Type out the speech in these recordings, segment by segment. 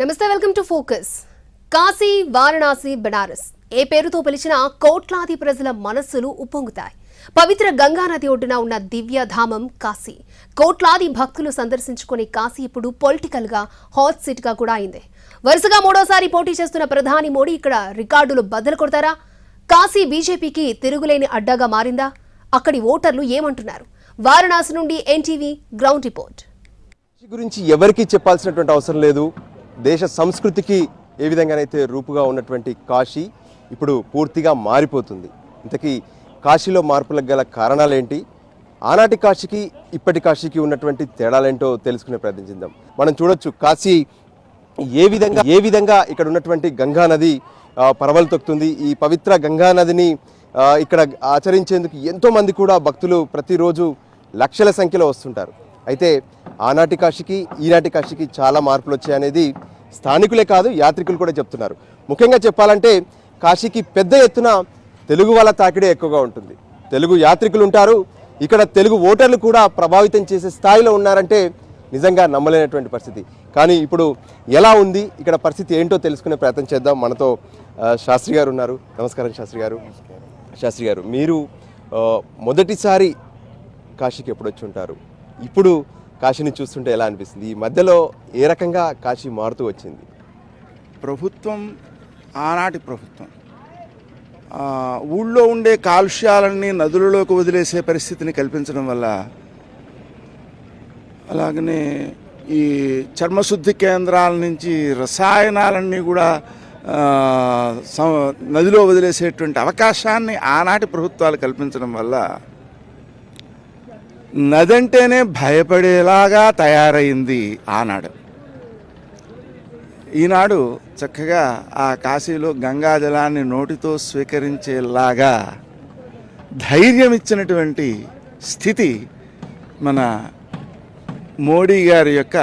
నమస్తే welcome to focus. Kashi Varanasi Benaras. ఏ పేరుతో పిలిచినా కోట్లాది ప్రజల మనస్సులు ఉప్పొంగుతాయి. పవిత్ర గంగా నది ఒడ్డున ఉన్న దివ్య ధామం కాశీ. కోట్లాది భక్తులు సందర్శించుకునే కాశీ ఇప్పుడు పొలిటికల్గా హాట్ సిట్గా కూడా అయింది. వరుసగా మూడోసారి పోటీ చేస్తున్న ప్రధాని మోడీ ఇక్కడ రికార్డులు బద్దలు కొడతారా? కాశీ బీజేపీకి తిరుగులేని అడ్డాగా మారిందా? అక్కడి ఓటర్లు ఏమంటున్నారు? వారణాసి నుండి ఎన్టీవీ గ్రౌండ్ రిపోర్ట్. గురించి ఎవరికీ చెప్పాల్సినటువంటి అవసరం లేదు. దేశ సంస్కృతికి ఏ విధంగానైతే రూపుగా ఉన్నటువంటి కాశీ ఇప్పుడు పూర్తిగా మారిపోతుంది. ఇంతకీ కాశీలో మార్పులకు గల కారణాలేంటి? ఆనాటి కాశీకి ఇప్పటి కాశీకి ఉన్నటువంటి తేడాలేంటో తెలుసుకునే ప్రయత్నించిందాం మనం చూడొచ్చు కాశీ ఏ విధంగా ఏ విధంగా ఇక్కడ ఉన్నటువంటి గంగా నది పరవలు తొక్కుతుంది. ఈ పవిత్ర గంగా నదిని ఇక్కడ ఆచరించేందుకు ఎంతోమంది కూడా భక్తులు ప్రతిరోజు లక్షల సంఖ్యలో వస్తుంటారు. అయితే ఆనాటి కాశీకి ఈనాటి కాశీకి చాలా మార్పులు వచ్చాయనేది స్థానికులే కాదు యాత్రికులు కూడా చెప్తున్నారు. ముఖ్యంగా చెప్పాలంటే కాశీకి పెద్ద ఎత్తున తెలుగు వాళ్ళ తాకిడే ఎక్కువగా ఉంటుంది. తెలుగు యాత్రికులు ఉంటారు. ఇక్కడ తెలుగు ఓటర్లు కూడా ప్రభావితం చేసే స్థాయిలో ఉన్నారంటే నిజంగా నమ్మలేనటువంటి పరిస్థితి. కానీ ఇప్పుడు ఎలా ఉంది ఇక్కడ పరిస్థితి ఏంటో తెలుసుకునే ప్రయత్నం చేద్దాం. మనతో శాస్త్రి గారు ఉన్నారు. నమస్కారం శాస్త్రి గారు. శాస్త్రి గారు మీరు మొదటిసారి కాశీకి ఎప్పుడు వచ్చి ఉంటారు ఇప్పుడు కాశీని చూస్తుంటే ఎలా అనిపిస్తుంది? ఈ మధ్యలో ఏ రకంగా కాశీ మారుతూ వచ్చింది? ప్రభుత్వం ఆనాటి ప్రభుత్వం ఊళ్ళో ఉండే కాలుష్యాలన్నీ నదులలోకి వదిలేసే పరిస్థితిని కల్పించడం వల్ల అలాగనే ఈ చర్మశుద్ధి కేంద్రాల నుంచి రసాయనాలన్నీ కూడా సం- నదిలో వదిలేసేటువంటి అవకాశాన్ని ఆనాటి ప్రభుత్వాలు కల్పించడం వల్ల నదంటేనే భయపడేలాగా తయారైంది ఆనాడు. ఈనాడు చక్కగా ఆ కాశీలో గంగాజలాన్ని నోటితో స్వీకరించేలాగా ధైర్యం ఇచ్చినటువంటి స్థితి మన మోడీ గారి యొక్క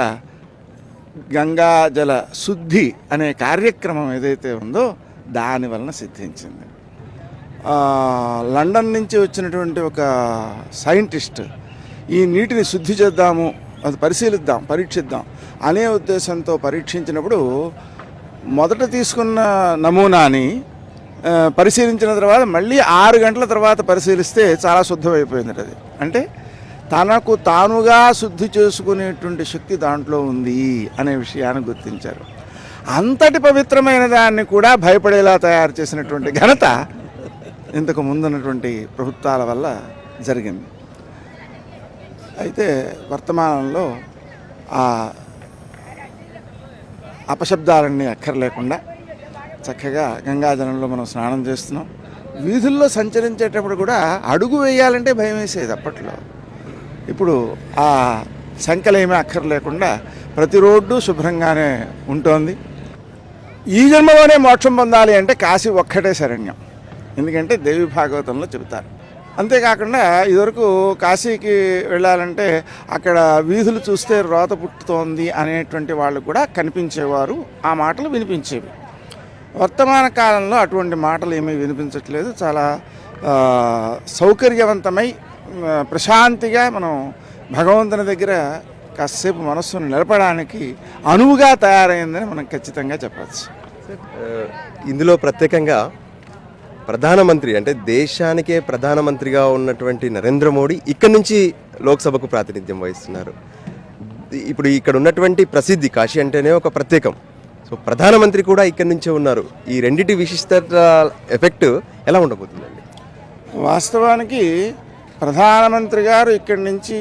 గంగాజల శుద్ధి అనే కార్యక్రమం ఏదైతే ఉందో దాని వలన సిద్ధించింది. లండన్ నుంచి వచ్చినటువంటి ఒక సైంటిస్ట్ ఈ నీటిని శుద్ధి చేద్దాము అది పరిశీలిద్దాం పరీక్షిద్దాం అనే ఉద్దేశంతో పరీక్షించినప్పుడు మొదట తీసుకున్న నమూనాని పరిశీలించిన తర్వాత మళ్ళీ ఆరు గంటల తర్వాత పరిశీలిస్తే చాలా శుద్ధమైపోయింది అది. అంటే తనకు తానుగా శుద్ధి చేసుకునేటువంటి శక్తి దాంట్లో ఉంది అనే విషయాన్ని గుర్తించారు. అంతటి పవిత్రమైన దాన్ని కూడా భయపడేలా తయారు చేసినటువంటి ఘనత ఇంతకు ముందున్నటువంటి ప్రభుత్వాల వల్ల జరిగింది. అయితే వర్తమానంలో ఆ అపశబ్దాలన్నీ అక్కర్లేకుండా చక్కగా గంగాజలంలో మనం స్నానం చేస్తున్నాం. వీధుల్లో సంచరించేటప్పుడు కూడా అడుగు వేయాలంటే భయం వేసేది అప్పట్లో. ఇప్పుడు ఆ సంఖ్యలేమీ అక్కర్లేకుండా ప్రతి రోడ్డు శుభ్రంగానే ఉంటుంది. ఈ జన్మలోనే మోక్షం పొందాలి అంటే కాశీ ఒక్కటే శరణ్యం. ఎందుకంటే దేవి భాగవతంలో చెబుతారు. అంతేకాకుండా ఇదివరకు కాశీకి వెళ్ళాలంటే అక్కడ వీధులు చూస్తే రోత పుట్టుతోంది అనేటువంటి వాళ్ళు కూడా కనిపించేవారు. ఆ మాటలు వినిపించేవి. వర్తమాన కాలంలో అటువంటి మాటలు ఏమీ వినిపించట్లేదు. చాలా సౌకర్యవంతమై ప్రశాంతిగా మనం భగవంతుని దగ్గర కాసేపు మనస్సును నిలపడానికి అనువుగా తయారైందని మనం ఖచ్చితంగా చెప్పచ్చు. ఇందులో ప్రత్యేకంగా ప్రధానమంత్రి అంటే దేశానికే ప్రధానమంత్రిగా ఉన్నటువంటి నరేంద్ర మోడీ ఇక్కడి నుంచి లోక్సభకు ప్రాతినిధ్యం వహిస్తున్నారు. ఇప్పుడు ఇక్కడ ఉన్నటువంటి ప్రసిద్ధి కాశీ అంటేనే ఒక ప్రత్యేకం. సో ప్రధానమంత్రి కూడా ఇక్కడి నుంచే ఉన్నారు. ఈ రెండిటి విశిష్టత ఎఫెక్ట్ ఎలా ఉండబోతుందండి? వాస్తవానికి ప్రధానమంత్రి గారు ఇక్కడి నుంచి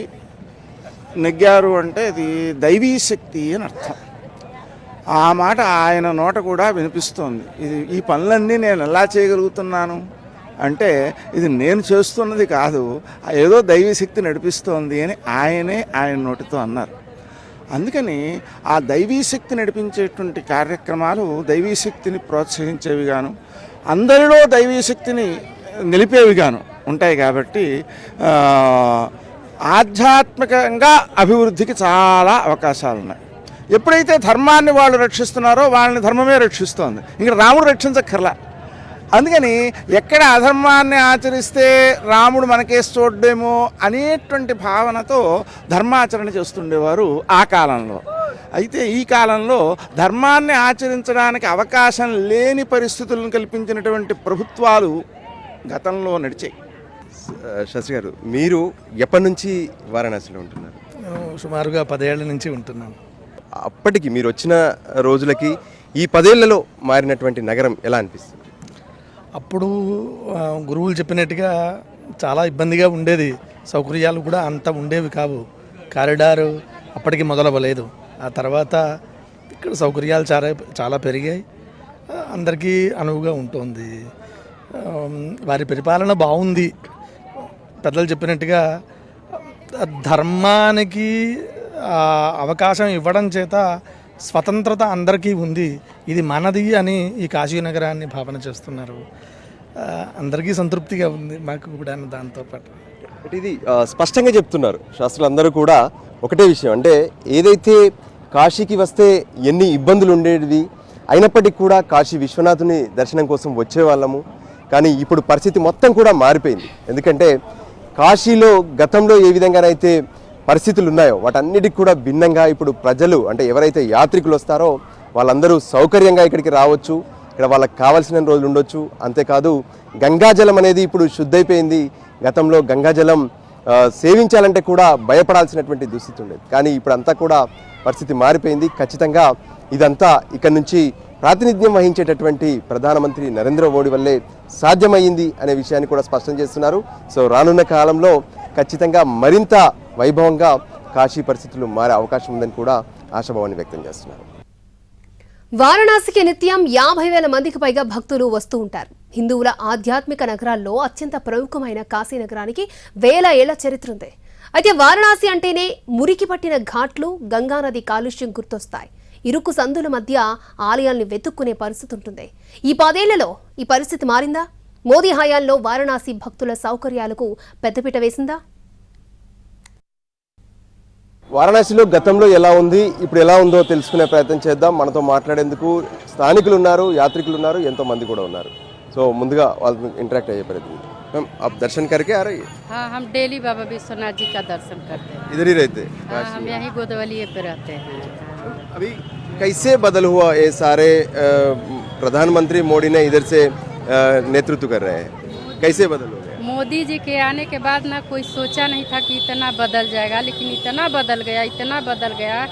నెగ్గారు అంటే అది దైవీ శక్తి అని అర్థం. ఆ మాట ఆయన నోట కూడా వినిపిస్తోంది. ఇది ఈ పనులన్నీ నేను ఎలా చేయగలుగుతున్నాను? అంటే ఇది నేను చేస్తున్నది కాదు ఏదో దైవీ శక్తి నడిపిస్తోంది అని ఆయనే ఆయన నోటితో అన్నారు. అందుకని ఆ దైవీ శక్తి నడిపించేటువంటి కార్యక్రమాలు దైవీ శక్తిని ప్రోత్సహించేవి గాను అందరిలో దైవీ శక్తిని నిలిపేవి గాను ఉంటాయి కాబట్టి ఆధ్యాత్మికంగా అభివృద్ధికి చాలా అవకాశాలు ఉన్నాయి ఎప్పుడైతే ధర్మాన్ని వాళ్ళు రక్షిస్తున్నారో వాళ్ళని ధర్మమే రక్షిస్తోంది. ఇంకా రాముడు రక్షించక్కర్లా. అందుకని ఎక్కడ అధర్మాన్ని ఆచరిస్తే రాముడు మనకేసి చూడడేమో అనేటువంటి భావనతో ధర్మాచరణ చేస్తుండేవారు ఆ కాలంలో. అయితే ఈ కాలంలో ధర్మాన్ని ఆచరించడానికి అవకాశం లేని పరిస్థితులను కల్పించినటువంటి ప్రభుత్వాలు గతంలో నడిచాయి. శాస్త్రి గారు మీరు ఎప్పటి నుంచి వారణాసిలో ఉంటున్నారు? నేను సుమారుగా పదేళ్ళ నుంచి ఉంటున్నాను. అప్పటికి మీరు వచ్చిన రోజులకి ఈ పదేళ్ళలో మారినటువంటి నగరం ఎలా అనిపిస్తుంది? అప్పుడు గురువులు చెప్పినట్టుగా చాలా ఇబ్బందిగా ఉండేది. సౌకర్యాలు కూడా అంత ఉండేవి కావు. కారిడారు అప్పటికి మొదలవ్వలేదు. ఆ తర్వాత ఇక్కడ సౌకర్యాలు చాలా చాలా పెరిగాయి. అందరికీ అనువుగా ఉంటుంది. వారి పరిపాలన బాగుంది. పెద్దలు చెప్పినట్టుగా ధర్మానికి అవకాశం ఇవ్వడం చేత స్వతంత్రత అందరికీ ఉంది. ఇది మనది అని ఈ కాశీనగరాన్ని భావన చేస్తున్నారు. అందరికీ సంతృప్తిగా ఉంది మాకు కూడా దాంతో పాటు. ఇది స్పష్టంగా చెప్తున్నారు శాస్త్రులందరూ కూడా ఒకటే విషయం. అంటే ఏదైతే కాశీకి వస్తే ఎన్ని ఇబ్బందులు ఉండేవి అయినప్పటికీ కూడా కాశీ విశ్వనాథుని దర్శనం కోసం వచ్చేవాళ్ళము. కానీ ఇప్పుడు పరిస్థితి మొత్తం కూడా మారిపోయింది. ఎందుకంటే కాశీలో గతంలో ఏ విధంగానైతే పరిస్థితులు ఉన్నాయో వాటన్నిటికి కూడా భిన్నంగా ఇప్పుడు ప్రజలు అంటే ఎవరైతే యాత్రికులు వస్తారో వాళ్ళందరూ సౌకర్యంగా ఇక్కడికి రావచ్చు ఇక్కడ వాళ్ళకి కావాల్సిన రోజులు ఉండొచ్చు. అంతేకాదు గంగాజలం అనేది ఇప్పుడు శుద్ధైపోయింది. గతంలో గంగాజలం సేవించాలంటే కూడా భయపడాల్సినటువంటి దుస్థితి ఉండేది. కానీ ఇప్పుడు అంతా కూడా పరిస్థితి మారిపోయింది. ఖచ్చితంగా ఇదంతా ఇక్కడ నుంచి ప్రాతినిధ్యం వహించేటటువంటి ప్రధానమంత్రి నరేంద్ర మోడీ వల్లే సాధ్యమైంది అనే విషయాన్ని కూడా స్పష్టం చేస్తున్నారు. సో రానున్న కాలంలో ఖచ్చితంగా మరింత వైభవంగా కాశీ పరిస్థితులు మారే అవకాశం ఉందని కూడా ఆశాభావాన్ని వ్యక్తం చేస్తున్నారు. వారణాసికి నిత్యం యాభై వేల మందికి పైగా భక్తులు వస్తూ ఉంటారు. హిందువుల ఆధ్యాత్మిక నగరాల్లో అత్యంత ప్రముఖమైన కాశీ నగరానికి వేల ఏళ్ళ చరిత్ర ఉంది. అయితే వారణాసి అంటేనే మురికి పట్టిన ఘాట్లు గంగానది కాలుష్యం గుర్తొస్తాయి. ఇరుకు సందుల మధ్య ఆలయాల్ని వెతుక్కునే పరిస్థితి ఉంటుంది. ఈ పదేళ్ళలో ఈ పరిస్థితి మారిందా? మోదీ హయాంలో వారణాసి భక్తుల సౌకర్యాలకు పెద్దపీట వేసిందా? వారణాసిలో గతంలో ఎలా ఉంది ఇప్పుడు ఎలా ఉందో తెలుసుకునే ప్రయత్నం చేద్దాం మనతో మాట్లాడేందుకు స్థానికులు ఉన్నారు యాత్రికులు ఉన్నారు ఎంతో మంది కూడా ఉన్నారు సో ముందుగా వాళ్ళతో ఇంటరాక్ట్ అయ్యే ప్రయత్నం మ్యామ్ आप दर्शन करके आ रही है हाँ हम डेली बाबा विश्वनाथ जी का दर्शन करते हैं इधर ही रहते हाँ, हम यहीं गोदवलिए पे रहते हैं अभी कैसे बदल हुआ ये सारे अ, प्रधानमंत्री मोदी ने इधर से अ, नेतृत्व कर रहे हैं कैसे बदल हो गया मोदी जी के आने के बाद ना कोई सोचा नहीं था कि इतना बदल जाएगा लेकिन इतना बदल गया इतना बदल गया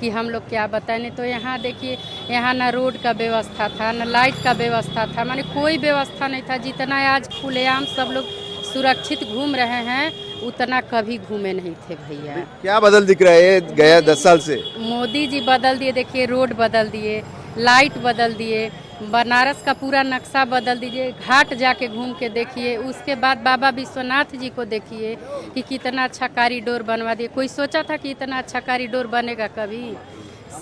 कि हम लोग क्या बताएँ। नहीं तो यहाँ देखिए यहाँ ना रोड का व्यवस्था था ना लाइट का व्यवस्था था माने कोई व्यवस्था नहीं था। जितना आज खुलेआम सब लोग सुरक्षित घूम रहे हैं उतना कभी घूमे नहीं थे भैया। क्या बदल दिख रहा है गया दस साल से? मोदी जी बदल दिए देखिए रोड बदल दिए लाइट बदल दिए बनारस का पूरा नक्शा बदल दीजिए घाट जाके घूम के देखिए उसके बाद बाबा विश्वनाथ जी को देखिए कि कितना अच्छा कॉरिडोर बनवा दिए। कोई सोचा था कि इतना अच्छा कॉरिडोर बनेगा कभी?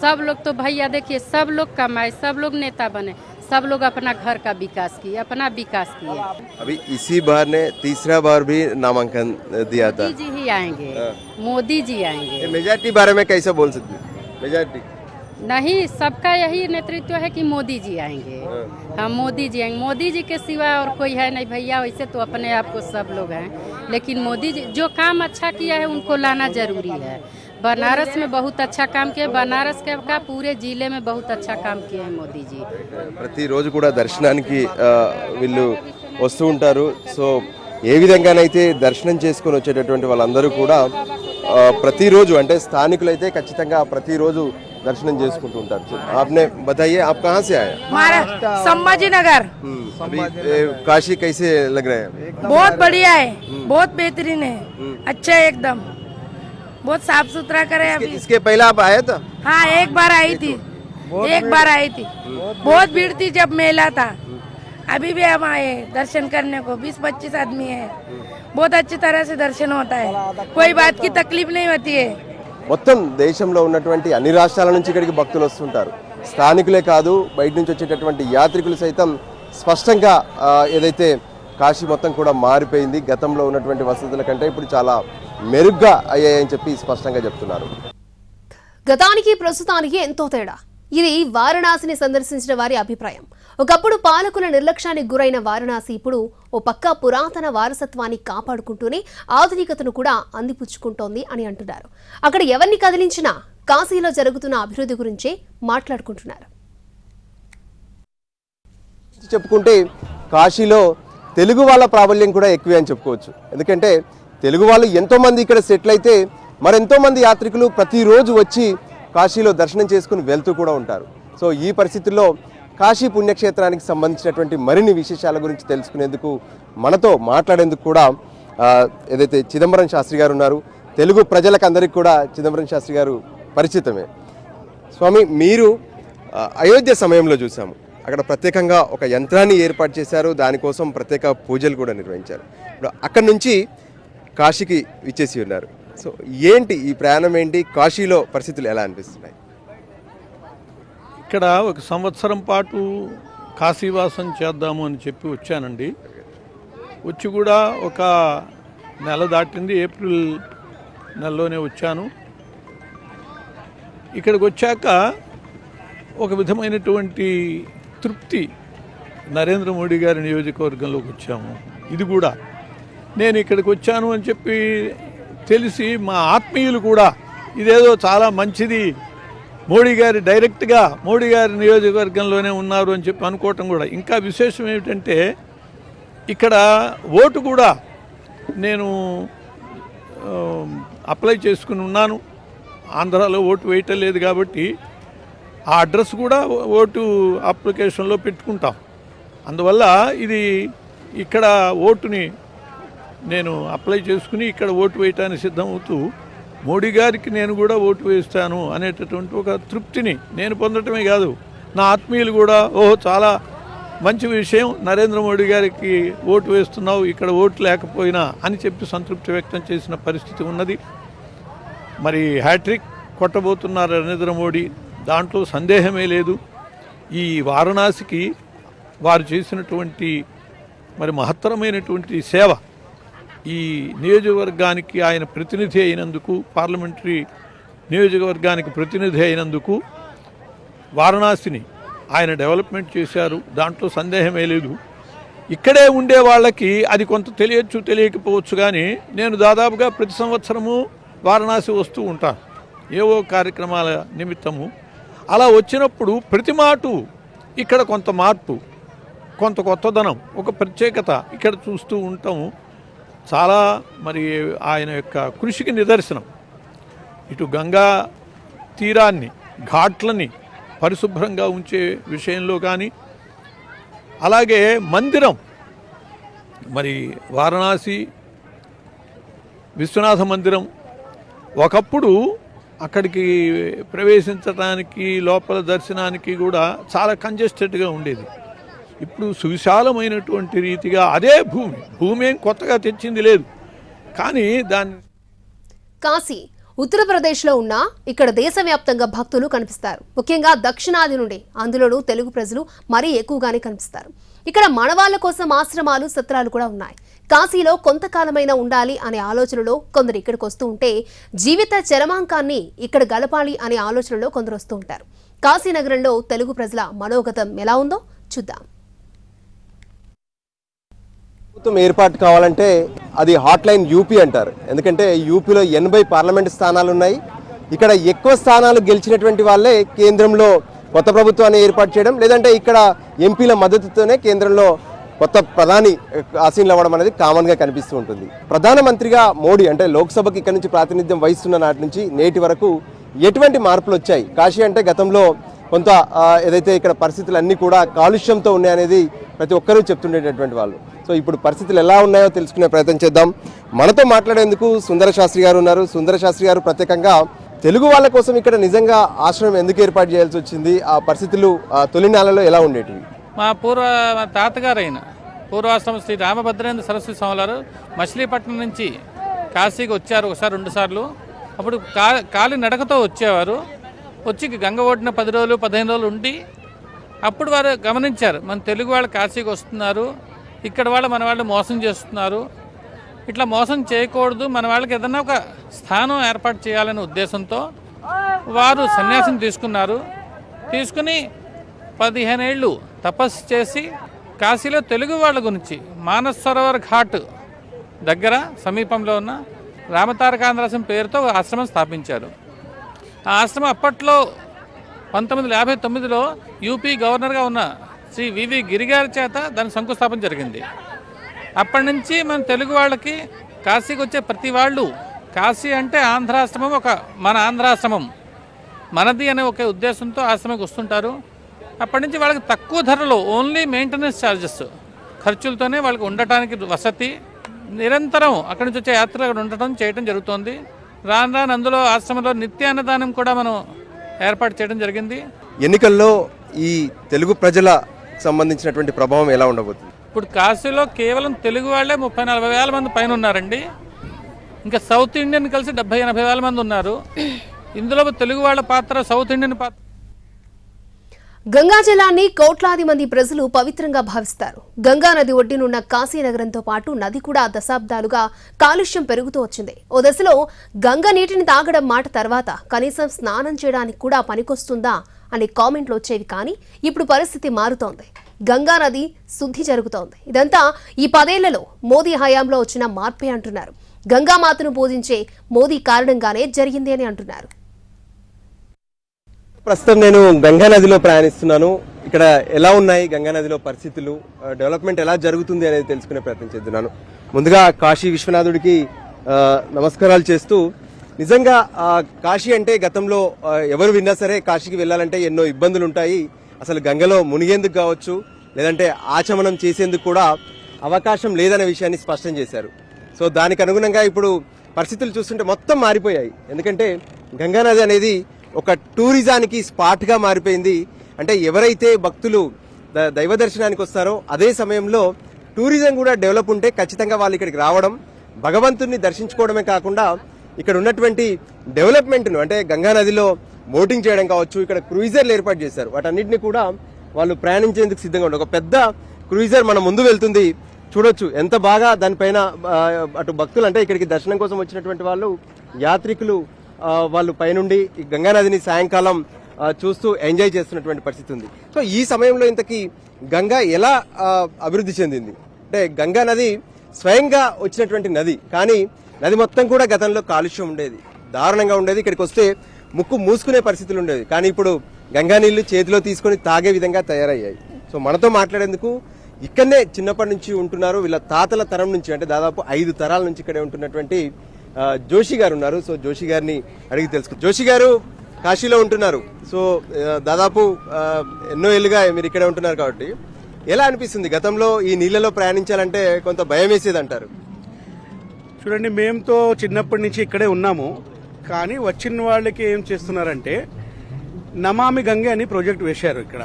सब लोग तो भैया देखिए सब लोग कमाए सब लोग नेता बने सब लोग अपना घर का विकास किए अपना विकास किए। अभी इसी बार ने तीसरा बार भी नामांकन दिया था। मोदी जी ही आएँगे मोदी जी आएँगे। मेजोरिटी बारे में कैसे बोल सकते हैं? मेजॉरिटी। नहीं सबका यही नेतृत्व है कि मोदी जी आएंगे हाँ मोदी जी आएंगे मोदी जी के सिवा और कोई है नहीं भैया वैसे तो अपने आप को सब लोग हैं लेकिन मोदी जी जो काम अच्छा किया है उनको लाना जरूरी है बनारस में बहुत अच्छा काम किया बनारस के का पूरे जिले में बहुत अच्छा काम किए हैं मोदी जी ప్రతిరోజు కూడా దర్శనానికి ఆ, వీళ్ళు వస్తూ ఉంటారు సో ఏ విధంగానైతే దర్శనం చేసుకొని వచ్చేటటువంటి వాళ్ళందరూ కూడా ఆ, ప్రతిరోజు అంటే స్థానికులైతే ఖచ్చితంగా ప్రతిరోజు దర్శనం చేసుకుంటూ ఉంటారు సో आपने बताइए आप कहाँ से आए हमारा संभाजी नगर हम्म, अभी ए, काशी कैसे लग रहे हैं बहुत बढ़िया है बहुत बेहतरीन है अच्छा है एकदम बहुत साफ सुथरा करे अभी इसके पहले आप आए था हाँ एक बार आई थी एक बार आई थी बहुत भीड़ थी जब मेला था अभी भी हम आए दर्शन करने को बीस पच्चीस आदमी है बहुत अच्छी तरह से दर्शन होता है कोई बात की तकलीफ नहीं होती है మొత్తం దేశంలో ఉన్నటువంటి అన్ని రాష్ట్రాల నుంచి ఇక్కడికి భక్తులు వస్తుంటారు. స్థానికులే కాదు బయట నుంచి వచ్చేటటువంటి యాత్రికులు సైతం స్పష్టంగా ఏదైతే కాశీ మొత్తం కూడా మారిపోయింది గతంలో ఉన్నటువంటి వసతుల కంటే ఇప్పుడు చాలా మెరుగ్గా అయ్యాయని చెప్పి స్పష్టంగా చెప్తున్నారు. గతానికి ప్రస్తుతానికి ఎంతో తేడా. ఇది వారణాసిని సందర్శించిన వారి అభిప్రాయం. ఒకప్పుడు పాలకుల నిర్లక్ష్యానికి గురైన వారణాసి ఇప్పుడు ఓ పక్క పురాతన వారసత్వాన్ని కాపాడుకుంటూనే ఆధునికతను కూడా అందిపుచ్చుకుంటోంది అని అంటున్నారు. అక్కడ ఎవరిని కదిలించినా కాశీలో జరుగుతున్న అభివృద్ధి గురించే మాట్లాడుకుంటున్నారు. చెప్పుకుంటే కాశీలో తెలుగు వాళ్ళ ప్రాబల్యం కూడా ఎక్కువే అని చెప్పుకోవచ్చు. ఎందుకంటే తెలుగు వాళ్ళు ఎంతోమంది ఇక్కడ సెటిల్ అయితే మరెంతో మంది యాత్రికులు ప్రతిరోజు వచ్చి కాశీలో దర్శనం చేసుకుని వెళ్తూ కూడా ఉంటారు. సో ఈ పరిస్థితుల్లో కాశీ పుణ్యక్షేత్రానికి సంబంధించినటువంటి మరిన్ని విశేషాల గురించి తెలుసుకునేందుకు మనతో మాట్లాడేందుకు కూడా ఏదైతే చిదంబరం శాస్త్రి గారు ఉన్నారు తెలుగు ప్రజలకు అందరికీ కూడా చిదంబరం శాస్త్రి గారు పరిచితమే. స్వామి మీరు అయోధ్య సమయంలో చూసాము అక్కడ ప్రత్యేకంగా ఒక యంత్రాన్ని ఏర్పాటు చేశారు. దానికోసం ప్రత్యేక పూజలు కూడా నిర్వహించారు. ఇప్పుడు అక్కడి నుంచి కాశీకి ఇచ్చేసి ఉన్నారు. సో ఏంటి ఈ ప్రయాణం ఏంటి? కాశీలో పరిస్థితులు ఎలా అనిపిస్తున్నాయి? ఇక్కడ ఒక సంవత్సరం పాటు కాశీవాసం చేద్దాము అని చెప్పి వచ్చానండి. వచ్చి కూడా ఒక నెల దాటింది. ఏప్రిల్ నెలలోనే వచ్చాను. ఇక్కడికి వచ్చాక ఒక విధమైనటువంటి తృప్తి నరేంద్ర మోడీ గారి నియోజకవర్గంలోకి వచ్చాము. ఇది కూడా. నేను ఇక్కడికి వచ్చాను అని చెప్పి తెలిసి మా ఆత్మీయులు కూడా ఇదేదో చాలా మంచిది. మోడీ గారి డైరెక్ట్గా మోడీ గారి నియోజకవర్గంలోనే ఉన్నారు అని చెప్పి అనుకోవటం కూడా. ఇంకా విశేషం ఏమిటంటే ఇక్కడ ఓటు కూడా నేను అప్లై చేసుకుని ఉన్నాను. ఆంధ్రాలో ఓటు వేయటం లేదు కాబట్టి ఆ అడ్రస్ కూడా ఓటు అప్లికేషన్లో పెట్టుకుంటాం. అందువల్ల ఇది ఇక్కడ ఓటుని నేను అప్లై చేసుకుని ఇక్కడ ఓటు వేయటానికి సిద్ధమవుతూ మోడీ గారికి నేను కూడా ఓటు వేస్తాను అనేటటువంటి ఒక తృప్తిని నేను పొందటమే కాదు. నా ఆత్మీయులు కూడా ఓహో చాలా మంచి విషయం. నరేంద్ర మోడీ గారికి ఓటు వేస్తున్నావు ఇక్కడ ఓటు లేకపోయినా అని చెప్పి సంతృప్తి వ్యక్తం చేసిన పరిస్థితి ఉన్నది. మరి హ్యాట్రిక్ కొట్టబోతున్నారు నరేంద్ర మోడీ. దాంట్లో సందేహమే లేదు. ఈ వారణాసికి వారు చేసినటువంటి మరి మహత్తరమైనటువంటి సేవ ఈ నియోజకవర్గానికి ఆయన ప్రతినిధి అయినందుకు పార్లమెంటరీ నియోజకవర్గానికి ప్రతినిధి అయినందుకు వారణాసిని ఆయన డెవలప్మెంట్ చేశారు. దాంట్లో సందేహమే లేదు. ఇక్కడే ఉండే వాళ్ళకి అది కొంత తెలియచ్చు తెలియకపోవచ్చు కానీ నేను దాదాపుగా ప్రతి సంవత్సరము వారణాసి వస్తూ ఉంటాను ఏవో కార్యక్రమాల నిమిత్తము. అలా వచ్చినప్పుడు ప్రతి మాటు ఇక్కడ కొంత మార్పు కొంత కొత్తదనం ఒక ప్రత్యేకత ఇక్కడ చూస్తూ ఉంటాము. చాలా మరి ఆయన యొక్క కృషికి నిదర్శనం. ఇటు గంగా తీరాన్ని ఘాట్లని పరిశుభ్రంగా ఉంచే విషయంలో కానీ అలాగే మందిరం మరి వారణాసి విశ్వనాథ మందిరం ఒకప్పుడు అక్కడికి ప్రవేశించడానికి లోపల దర్శనానికి కూడా చాలా కంజెస్టెడ్గా ఉండేది. ఇప్పుడు సువిశాలమైనటువంటి రీతిగా అదే భూమి భూమి ఏం కొత్తగా తెచ్చింది లేదు. కానీ దాన్ని కాశీ ఉత్తరప్రదేశ్లో ఉన్న ఇక్కడ దేశవ్యాప్తంగా భక్తులు కనిపిస్తారు. ముఖ్యంగా దక్షిణాది నుండి అందులోనూ తెలుగు ప్రజలు మరీ ఎక్కువగానే కనిపిస్తారు. ఇక్కడ మనవాళ్ళ కోసం ఆశ్రమాలు సత్రాలు కూడా ఉన్నాయి. కాశీలో కొంతకాలమైనా ఉండాలి అనే ఆలోచనలో కొందరు ఇక్కడికి వస్తూ ఉంటే జీవిత చరమాంకాన్ని ఇక్కడ గలపాలి అనే ఆలోచనలో కొందరు వస్తూ ఉంటారు. కాశీనగరంలో తెలుగు ప్రజల మనోగతం ఎలా ఉందో చూద్దాం. ప్రభుత్వం ఏర్పాటు కావాలంటే అది హాట్ లైన్ యూపీ అంటారు. ఎందుకంటే యూపీలో ఎనభై పార్లమెంట్ స్థానాలు ఉన్నాయి. ఇక్కడ ఎక్కువ స్థానాలు గెలిచినటువంటి వాళ్ళే కేంద్రంలో కొత్త ప్రభుత్వాన్ని ఏర్పాటు చేయడం లేదంటే ఇక్కడ ఎంపీల మద్దతుతోనే కేంద్రంలో కొత్త ప్రధాని ఆసీన్లు అవ్వడం అనేది కామన్గా కనిపిస్తూ ఉంటుంది. ప్రధానమంత్రిగా మోడీ అంటే లోక్సభకి ఇక్కడ నుంచి ప్రాతినిధ్యం వహిస్తున్న నాటి నుంచి నేటి వరకు ఎటువంటి మార్పులు వచ్చాయి? కాశీ అంటే గతంలో కొంత ఏదైతే ఇక్కడ పరిస్థితులు అన్నీ కూడా కాలుష్యంతో ఉన్నాయనేది ప్రతి ఒక్కరూ చెప్తుండేటటువంటి వాళ్ళు. సో ఇప్పుడు పరిస్థితులు ఎలా ఉన్నాయో తెలుసుకునే ప్రయత్నం చేద్దాం. మనతో మాట్లాడేందుకు సుందర శాస్త్రి గారు ఉన్నారు. సుందర శాస్త్రి గారు ప్రత్యేకంగా తెలుగు వాళ్ళ కోసం ఇక్కడ నిజంగా ఆశ్రమం ఎందుకు ఏర్పాటు చేయాల్సి వచ్చింది? ఆ పరిస్థితులు ఆ, తొలినాళ్ళలో ఎలా ఉండేటివి? మా పూర్వ మా తాతగారు అయిన పూర్వాశ్రమ శ్రీ రామభద్రేంద్ర సరస్వతి స్వామివారు మచిలీపట్నం నుంచి కాశీకి వచ్చారు ఒకసారి రెండు సార్లు. అప్పుడు కా కాలి నడకతో వచ్చేవారు. వచ్చి గంగ ఓడిన పది రోజులు పదిహేను రోజులు ఉండి అప్పుడు వారు గమనించారు మన తెలుగు వాళ్ళు కాశీకి వస్తున్నారు. ఇక్కడ వాళ్ళు మన వాళ్ళు మోసం చేస్తున్నారు. ఇట్లా మోసం చేయకూడదు. మన వాళ్ళకి ఏదన్నా ఒక స్థానం ఏర్పాటు చేయాలనే ఉద్దేశంతో వారు సన్యాసం తీసుకున్నారు. తీసుకుని పదిహేను ఏళ్ళు తపస్సు చేసి కాశీలో తెలుగు వాళ్ళ గురించి మానస్ సరోవర్ ఘాట్ దగ్గర సమీపంలో ఉన్న రామతారకాంధ్రాసం పేరుతో ఆశ్రమం స్థాపించారు. ఆ ఆశ్రమం అప్పట్లో పంతొమ్మిది యాభై తొమ్మిదిలో యూపీ గవర్నర్గా ఉన్న శ్రీ వివి గిరిగారి చేత దాని శంకుస్థాపన జరిగింది. అప్పటి నుంచి మన తెలుగు వాళ్ళకి కాశీకి వచ్చే ప్రతి వాళ్ళు కాశీ అంటే ఆంధ్రాశ్రమం ఒక మన ఆంధ్రాశ్రమం. మనది అనే ఒక ఉద్దేశంతో ఆశ్రమంకి వస్తుంటారు. అప్పటి నుంచి వాళ్ళకి తక్కువ ధరలో ఓన్లీ మెయింటెనెన్స్ ఛార్జెస్ ఖర్చులతోనే వాళ్ళకి ఉండటానికి వసతి. నిరంతరం అక్కడి నుంచి వచ్చే యాత్రలు అక్కడ ఉండటం చేయడం జరుగుతోంది. రాను రాను అందులో ఆశ్రమంలో నిత్యాన్నదానం కూడా మనం ఏర్పాటు చేయడం జరిగింది. ఎన్నికల్లో ఈ తెలుగు ప్రజల సంబంధించినటువంటి ప్రభావం ఎలా ఉండబోతుంది? ఇప్పుడు కాశీలో కేవలం తెలుగు వాళ్ళే ముప్పై నలభై వేల మంది పైన ఉన్నారండి. ఇంకా సౌత్ ఇండియన్ కలిసి డెబ్బై ఎనభై వేల మంది ఉన్నారు. ఇందులో తెలుగు వాళ్ళ పాత్ర సౌత్ ఇండియన్ పాత్ర. గంగా జలాన్ని కోట్లాది మంది ప్రజలు పవిత్రంగా భావిస్తారు. గంగా నది ఒడ్డినున్న కాశీనగరంతో పాటు నది కూడా దశాబ్దాలుగా కాలుష్యం పెరుగుతూ వచ్చింది. ఓ దశలో గంగ నీటిని తాగడం మాట తర్వాత కనీసం స్నానం చేయడానికి కూడా పనికొస్తుందా అనే కామెంట్లు వచ్చేవి కానీ ఇప్పుడు పరిస్థితి మారుతోంది. గంగా నది శుద్ధి జరుగుతోంది. ఇదంతా ఈ పదేళ్ళలో మోదీ హయాంలో వచ్చిన మార్పే అంటున్నారు. గంగామాతను పూజించే మోదీ కారణంగానే జరిగింది అని అంటున్నారు. ప్రస్తుతం నేను గంగా నదిలో ప్రయాణిస్తున్నాను. ఇక్కడ ఎలా ఉన్నాయి గంగా నదిలో పరిస్థితులు? డెవలప్మెంట్ ఎలా జరుగుతుంది అనేది తెలుసుకునే ప్రయత్నం చేస్తున్నాను. ముందుగా కాశీ విశ్వనాథుడికి నమస్కారాలు చేస్తూ నిజంగా కాశీ అంటే గతంలో ఎవరు విన్నా సరే కాశీకి వెళ్ళాలంటే ఎన్నో ఇబ్బందులు ఉంటాయి అసలు గంగలో మునిగేందుకు కావచ్చు లేదంటే ఆచమనం చేసేందుకు కూడా అవకాశం లేదనే విషయాన్ని స్పష్టం చేశారు. సో దానికి అనుగుణంగా ఇప్పుడు పరిస్థితులు చూస్తుంటే మొత్తం మారిపోయాయి. ఎందుకంటే గంగానది అనేది ఒక టూరిజానికి స్పాట్గా మారిపోయింది. అంటే ఎవరైతే భక్తులు ద- దైవ దర్శనానికి వస్తారో అదే సమయంలో టూరిజం కూడా డెవలప్ ఉంటే ఖచ్చితంగా వాళ్ళు ఇక్కడికి రావడం భగవంతుడిని దర్శించుకోవడమే కాకుండా ఇక్కడ ఉన్నటువంటి డెవలప్మెంట్ను అంటే గంగా నదిలో బోటింగ్ చేయడం కావచ్చు ఇక్కడ క్రూయిజర్లు ఏర్పాటు చేశారు. వాటన్నిటిని కూడా వాళ్ళు ప్రయాణించేందుకు సిద్ధంగా ఉండే ఒక పెద్ద క్రూయిజర్ మన ముందు వెళ్తుంది. చూడొచ్చు ఎంత బాగా దానిపైన అటు భక్తులు అంటే ఇక్కడికి దర్శనం కోసం వచ్చినటువంటి వాళ్ళు యాత్రికులు వాళ్ళు పైనుండి గంగానదిని గంగా నదిని సాయంకాలం చూస్తూ ఎంజాయ్ చేస్తున్నటువంటి పరిస్థితి ఉంది. సో ఈ సమయంలో ఇంతకీ గంగా ఎలా అభివృద్ధి చెందింది? అంటే గంగా నది స్వయంగా వచ్చినటువంటి నది కానీ నది మొత్తం కూడా గతంలో కాలుష్యం ఉండేది. దారుణంగా ఉండేది. ఇక్కడికి వస్తే ముక్కు మూసుకునే పరిస్థితులు ఉండేది కానీ ఇప్పుడు గంగా నీళ్ళు చేతిలో తీసుకొని తాగే విధంగా తయారయ్యాయి. సో మనతో మాట్లాడేందుకు ఇక్కడనే చిన్నప్పటి నుంచి ఉంటున్నారు. వీళ్ళ తాతల తరం నుంచి అంటే దాదాపు ఐదు తరాల నుంచి ఇక్కడే ఉంటున్నటువంటి జోషి గారు ఉన్నారు. సో జోషి గారిని అడిగి తెలుసుకో జోషి గారు కాశీలో ఉంటున్నారు. సో దాదాపు ఎన్నో ఏళ్ళుగా మీరు ఇక్కడే ఉంటున్నారు కాబట్టి. ఎలా అనిపిస్తుంది? గతంలో ఈ నీళ్ళలో ప్రయాణించాలంటే కొంత భయం వేసేది అంటారు చూడండి మేంతో చిన్నప్పటి నుంచి ఇక్కడే ఉన్నాము. కానీ వచ్చిన వాళ్ళకి ఏం చేస్తున్నారంటే నమామి గంగే అని ప్రాజెక్ట్ వేశారు ఇక్కడ.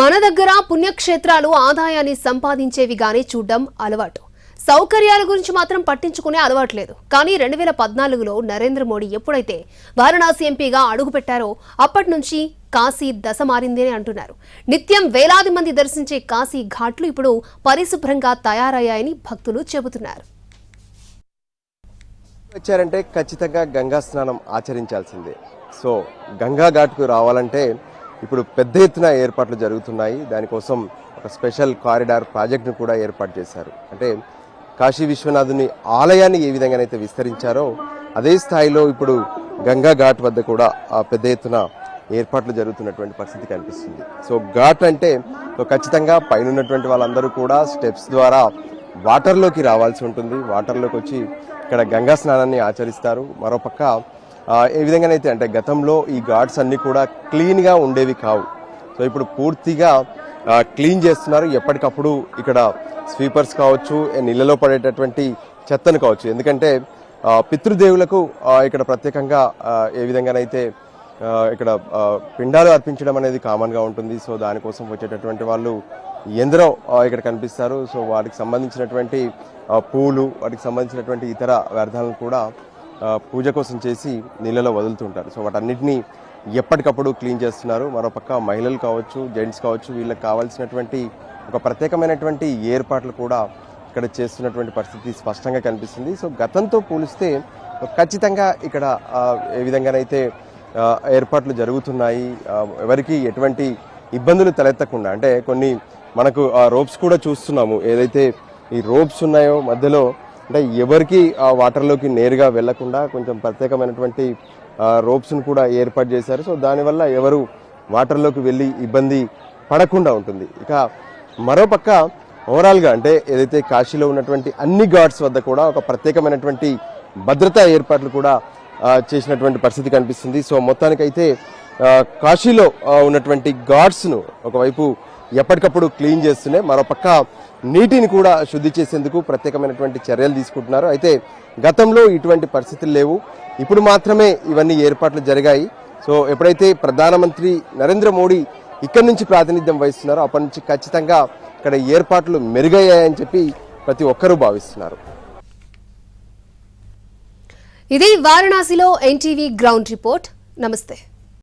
మన దగ్గర పుణ్యక్షేత్రాలు ఆదాయాన్ని సంపాదించేవి గానీ చూడ్డం అలవాటు. సౌకర్యాల గురించి మాత్రం పట్టించుకునే అలవాటు లేదు. కానీ రెండు వేల పద్నాలుగులో నరేంద్ర మోడీ ఎప్పుడైతే వారణాసి ఎంపీగా అడుగుపెట్టారో అప్పటి నుంచి కాశీ దశ మారింది అని అంటున్నారు. నిత్యం వేలాది మంది దర్శించే కాశీ ఘాట్లు ఇప్పుడు పరిశుభ్రంగా తయారయ్యాయని భక్తులు చెబుతున్నారు. వచ్చారంటే ఖచ్చితంగా గంగా స్నానం ఆచరించాల్సిందే. సో గంగా ఘాట్కు రావాలంటే ఇప్పుడు పెద్ద ఎత్తున ఏర్పాట్లు జరుగుతున్నాయి. దానికోసం ఒక స్పెషల్ కారిడార్ ప్రాజెక్ట్ను కూడా ఏర్పాటు చేశారు. అంటే కాశీ విశ్వనాథుని ఆలయాన్ని ఏ విధంగానైతే విస్తరించారో అదే స్థాయిలో ఇప్పుడు గంగా ఘాట్ వద్ద కూడా ఆ పెద్ద ఎత్తున ఏర్పాట్లు జరుగుతున్నటువంటి పరిస్థితి కనిపిస్తుంది. సో ఘాట్ అంటే ఖచ్చితంగా పైన ఉన్నటువంటి వాళ్ళందరూ కూడా స్టెప్స్ ద్వారా వాటర్లోకి రావాల్సి ఉంటుంది. వాటర్లోకి వచ్చి ఇక్కడ గంగా స్నానాన్ని ఆచరిస్తారు. మరోపక్క ఏ విధంగానైతే అంటే గతంలో ఈ ఘాట్స్ అన్నీ కూడా క్లీన్గా ఉండేవి కావు. సో ఇప్పుడు పూర్తిగా క్లీన్ చేస్తున్నారు. ఎప్పటికప్పుడు ఇక్కడ స్వీపర్స్ కావచ్చు నీళ్ళలో పడేటటువంటి చెత్తను కావచ్చు. ఎందుకంటే పితృదేవులకు ఇక్కడ ప్రత్యేకంగా ఏ విధంగానైతే ఇక్కడ పిండాలు అర్పించడం అనేది కామన్గా ఉంటుంది. సో దానికోసం వచ్చేటటువంటి వాళ్ళు ఎందరో ఇక్కడ కనిపిస్తారు. సో వాటికి సంబంధించినటువంటి పూలు వాటికి సంబంధించినటువంటి ఇతర వ్యర్థాలను కూడా పూజ కోసం చేసి నీళ్ళలో వదులుతుంటారు. సో వాటన్నిటిని ఎప్పటికప్పుడు క్లీన్ చేస్తున్నారు. మరోపక్క మహిళలు కావచ్చు జెంట్స్ కావచ్చు వీళ్ళకి కావాల్సినటువంటి ఒక ప్రత్యేకమైనటువంటి ఏర్పాట్లు కూడా ఇక్కడ చేస్తున్నటువంటి పరిస్థితి స్పష్టంగా కనిపిస్తుంది. సో గతంతో పోలిస్తే ఖచ్చితంగా ఇక్కడ ఏ విధంగానైతే ఏర్పాట్లు జరుగుతున్నాయి. ఎవరికి ఎటువంటి ఇబ్బందులు తలెత్తకుండా అంటే కొన్ని మనకు ఆ రోప్స్ కూడా చూస్తున్నాము. ఏదైతే ఈ రోప్స్ ఉన్నాయో మధ్యలో అంటే ఎవరికి ఆ వాటర్లోకి నేరుగా వెళ్ళకుండా కొంచెం ప్రత్యేకమైనటువంటి రోప్స్ను కూడా ఏర్పాటు చేశారు. సో దానివల్ల ఎవరు వాటర్లోకి వెళ్ళి ఇబ్బంది పడకుండా ఉంటుంది. ఇక మరోపక్క ఓవరాల్గా అంటే ఏదైతే కాశీలో ఉన్నటువంటి అన్ని ఘాట్స్ వద్ద కూడా ఒక ప్రత్యేకమైనటువంటి భద్రతా ఏర్పాట్లు కూడా చేసినటువంటి పరిస్థితి కనిపిస్తుంది. సో మొత్తానికైతే కాశీలో ఉన్నటువంటి ఘాట్స్ను ఒకవైపు ఎప్పటికప్పుడు క్లీన్ చేస్తున్నాయి మరోపక్క నీటిని కూడా శుద్ధి చేసేందుకు ప్రత్యేకమైనటువంటి చర్యలు తీసుకుంటున్నారు. అయితే గతంలో ఇటువంటి పరిస్థితులు లేవు. ఇప్పుడు మాత్రమే ఇవన్నీ ఏర్పాట్లు జరిగాయి. సో ఎప్పుడైతే ప్రధానమంత్రి నరేంద్ర మోడీ ఇక్కడి నుంచి ప్రాతినిధ్యం వహిస్తున్నారో అప్పటి నుంచి ఖచ్చితంగా ఇక్కడ ఏర్పాట్లు మెరుగయ్యాయని చెప్పి ప్రతి ఒక్కరూ భావిస్తున్నారు. ఇది వారణాసిలో ఎన్టీవీ గ్రౌండ్ రిపోర్ట్. నమస్తే.